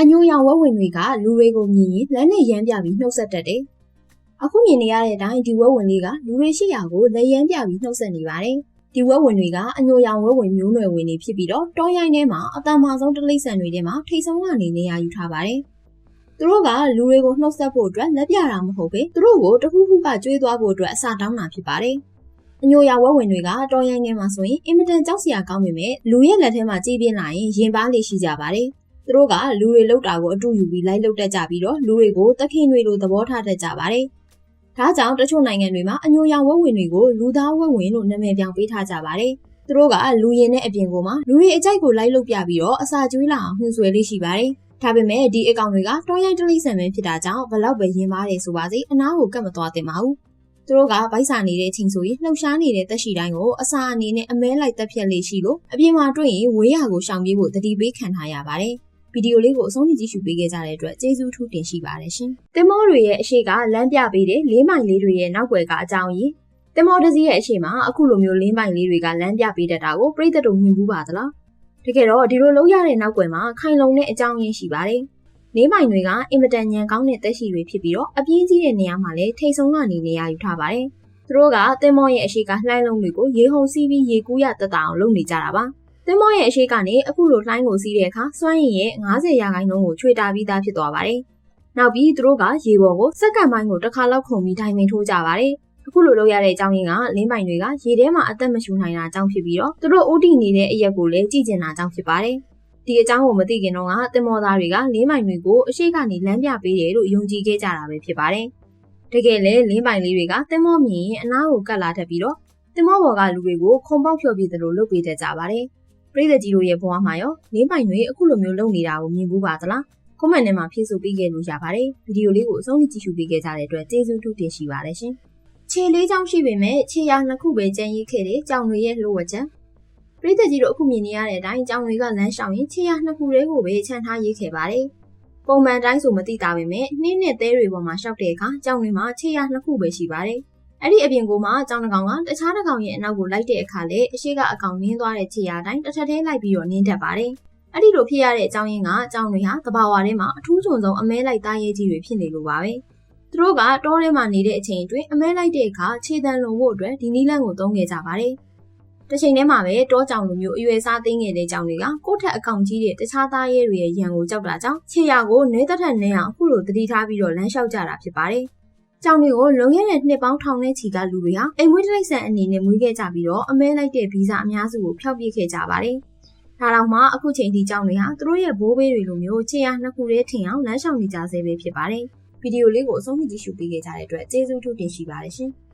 အညိုရောင်ဝက်ဝင်တွေကလူတွေကိုမြင်ရင်လက်နဲ့ရမ်းပြပြီးနှုတ်ဆက်တတ်တယ်။အခုမြင်နေရတဲ့အတိုင်းဒီဝက်ဝင်လေးကလူတွေရှိရာကိုလက်ရမ်းပြပြီးနှုတ်ဆက်နေပါတယ်။ဒီဝက်ဝင်တွေကအညိုရောင်ဝက်ဝင်မျိုးနွယ်ဝင်တွေဖြစ်ပြီးတော့တောရိုင်းထဲမှာအတန်မာဆုံးတလိမ့်ဆန်တွေထဲမှာထိတ်ဆုံးကနေနေရာယူထားပါတယ်။သူတို့ကလူတွေကိုနှုတ်ဆက်ဖို့အတွက်လက်ပြတာမဟုတ်ပဲသူတို့ကိုတခုခုကကြွေးသွားဖို့အတွက်အစာတောင်းတာဖြစ်ပါတယ်။အညိုရောင်ဝက်ဝင်တွေကတောရိုင်းထဲမှာဆိုရင်အင်မတန်ကြောက်စရာကောင်းပေမဲ့လူရဲ့လက်ထဲမှာကြည်ပြင်းလာရင်ရင်ပါလေရှိကြပါတယ်။ သူတို့ကလူတွေလောက်တာကိုအတူယူပြီးလိုက်လောက်တတ်ကြပြီးတော့လူတွေကိုတခင်တွေလိုသဘောထားတတ်ကြပါတယ်။ဒါကြောင့်တချို့နိုင်ငံတွေမှာအညိုရောင်ဝက်ဝင်တွေကိုလူသားဝက်ဝင်လို့နာမည်ပြောင်းပေးထားကြပါတယ်။သူတို့ကလူရင်နဲ့အပြင်ကိုမှလူတွေအကြိုက်ကိုလိုက်လုပြပြီးတော့အစာကျွေးလာအောင်နှူဆွဲလေးရှိပါတယ်။ဒါပေမဲ့ဒီအကောင်တွေကတောရိုင်းတလိဆန်ပဲဖြစ်တာကြောင့်ဘလောက်ပဲရင်ပါတယ်ဆိုပါစေအနားကိုကတ်မသွားသင့်ပါဘူး။သူတို့ကဗိုက်စာနေတဲ့ချိန်ဆိုရင်လှုပ်ရှားနေတဲ့တက်ရှိတိုင်းကိုအစာအနေနဲ့အမဲလိုက်တက်ဖြတ်လေးရှိလို့အပြင်မှာတွေ့ရင်ဝေးရကိုရှောင်ပြေးဖို့တတိပေးခံထားရပါတယ်။ ဗီဒီယိုလေးကိုအဆုံးထိကြည့်ရှုပေးခဲ့ကြတဲ့အတွက်ကျေးဇူးထူးတင်ရှိပါတယ်ရှင်။တင်မောတွေရဲ့အရှိကလမ်းပြပေးတဲ့လေးမိုင်လေးတွေရဲ့နောက်ွယ်ကအကြောင်းရင်းတင်မောတစ်စီးရဲ့အရှိမှာအခုလိုမျိုးလေးမိုင်လေးတွေကလမ်းပြပေးတတ်တာကိုပြိသက်တို့မြင်ဘူးပါသလား။တကယ်တော့ဒီလိုလုပ်ရတဲ့နောက်ွယ်မှာခိုင်လုံတဲ့အကြောင်းရင်းရှိပါတယ်။လေးမိုင်တွေကအင်မတန်ညံကောင်းတဲ့တက်ရှိတွေဖြစ်ပြီးတော့အပြင်းကြီးတဲ့နေရာမှာလည်းထိတ်ဆုံးကနေနေရာယူထားပါတယ်။သူတို့ကတင်မောရဲ့အရှိကလှိုင်းလုံးတွေကိုရေဟုန်စီးပြီးရေကူးရတက်တာအောင်လုပ်နေကြတာပါ။ သင်္ဘောရဲ့အရှိကနေအခုလိုလှိုင်းကိုစီးတဲ့အခါစွမ်းရည်ရဲ့90ရာခိုင်နှုန်းကိုချွေတာပြီးသားဖြစ်သွားပါတယ်။နောက်ပြီးသူတို့ကရေပေါ်ကိုစက္ကန့်ပိုင်းကိုတစ်ခါလောက်ခုန်ပြီးဒိုင်မင်ထိုးကြပါတယ်။အခုလိုလုပ်ရတဲ့အကြောင်းရင်းကလင်းပိုင်တွေကရေထဲမှာအသက်မရှူနိုင်တာကြောင့်ဖြစ်ပြီးတော့သူတို့ဥတီနေတဲ့အရက်ကိုလည်းကြည့်ကျင်တာကြောင့်ဖြစ်ပါတယ်။ဒီအကြောင်းကိုမသိခင်တော့ကတင်မောသားတွေကလင်းပိုင်တွေကိုအရှိကနေလမ်းပြပေးတယ်လို့ယုံကြည်ခဲ့ကြတာပဲဖြစ်ပါတယ်။တကယ်လဲလင်းပိုင်လေးတွေကတင်မောမြင်ရင်အနားကိုကတ်လာတတ်ပြီးတော့တင်မောဘော်ကလူတွေကိုခုံပေါက်ဖြော်ပြတယ်လို့လုပ်ပေးတတ်ကြပါတယ်။ ပရိသတ်ကြီးတို့ရဲ့ဘဝမှာရောလေးပိုင်တွေအခုလိုမျိုးလုပ်နေတာကိုမြင်ဘူးပါသလားကွန်မန့်ထဲမှာဖြည့်ဆို့ပေးခဲ့လို့ရပါတယ်ဗီဒီယိုလေးကိုအဆုံးထိကြည့်ရှုပေးခဲ့ကြတဲ့အတွက်ကျေးဇူးထူးတင်ရှိပါတယ်ရှင်ခြေလေးချောင်းရှိပေမဲ့ခြေရာနှစ်ခုပဲကျန်ရစ်ခဲ့တဲ့ကြောင်တွေရဲ့လိုဝချက်ပရိသတ်ကြီးတို့အခုမြင်နေရတဲ့အတိုင်းကြောင်တွေကလမ်းလျှောက်ရင်ခြေရာနှစ်ခုလေးကိုပဲခြံထားရေးခဲ့ပါတယ်ပုံမှန်တိုင်းဆိုမသိတာပဲမဲ့နှင်းနဲ့သဲတွေပေါ်မှာရှောက်တဲ့အခါကြောင်တွေမှာခြေရာနှစ်ခုပဲရှိပါတယ် အဲ့ဒီအပြင်ကိုမှအကြောင်းတစ်ကောင်ကတခြားတစ်ကောင်ရဲ့အနောက်ကိုလိုက်တဲ့အခါလေအရှိကအကောင်နင်းသွားတဲ့ခြေရာတိုင်းတစ်ထပ်သေးလိုက်ပြီးတော့နင်းတတ်ပါတယ်။အဲ့ဒီလိုဖြစ်ရတဲ့အကြောင်းရင်းကအကြောင်းတွေဟာတဘာဝထဲမှာအထူးချုံဆုံးအမဲလိုက်သားရဲကြီးတွေဖြစ်နေလို့ပါပဲ။သူတို့ကတောထဲမှာနေတဲ့အချိန်အတွင်းအမဲလိုက်တဲ့အခါခြေတံလုံဖို့အတွက်ဒီနီးလန့်ကိုသုံးခဲ့ကြပါတယ်။တစ်ချိန်တည်းမှာပဲတောကြောင်လိုမျိုးအရွယ်စားသိငယ်တဲ့ကြောင်တွေကကိုယ့်ထက်အကောင်ကြီးတဲ့တခြားသားရဲတွေရဲ့ရန်ကိုကြောက်တာကြောင့်ခြေရာကိုနဲသက်ထက်နဲအောင်အခုလိုတတိထားပြီးတော့လမ်းလျှောက်ကြတာဖြစ်ပါတယ်။ ကြောင်တွေကိုလွန်ခဲ့တဲ့နှစ်ပေါင်းထောင်နဲ့ချီကလူတွေဟာအိမ်မွေးတိရစ္ဆာန်အနေနဲ့မွေးခဲ့ကြပြီးတော့အမဲလိုက်တဲ့ဗီဇအများစုကိုဖျောက်ပစ်ခဲ့ကြပါတယ်။ဒါတော့မှအခုချိန်ထိကြောင်တွေဟာသူတို့ရဲ့ဘိုးဘေးတွေလိုမျိုးခြေရနှစ်ခုတည်းထင်အောင်လမ်းလျှောက်နေကြဆဲပဲဖြစ်ပါတယ်။ဗီဒီယိုလေးကိုအဆုံးထိကြည့်ရှုပေးခဲ့ကြတဲ့အတွက်ကျေးဇူးထူးတင်ရှိပါတယ်ရှင်။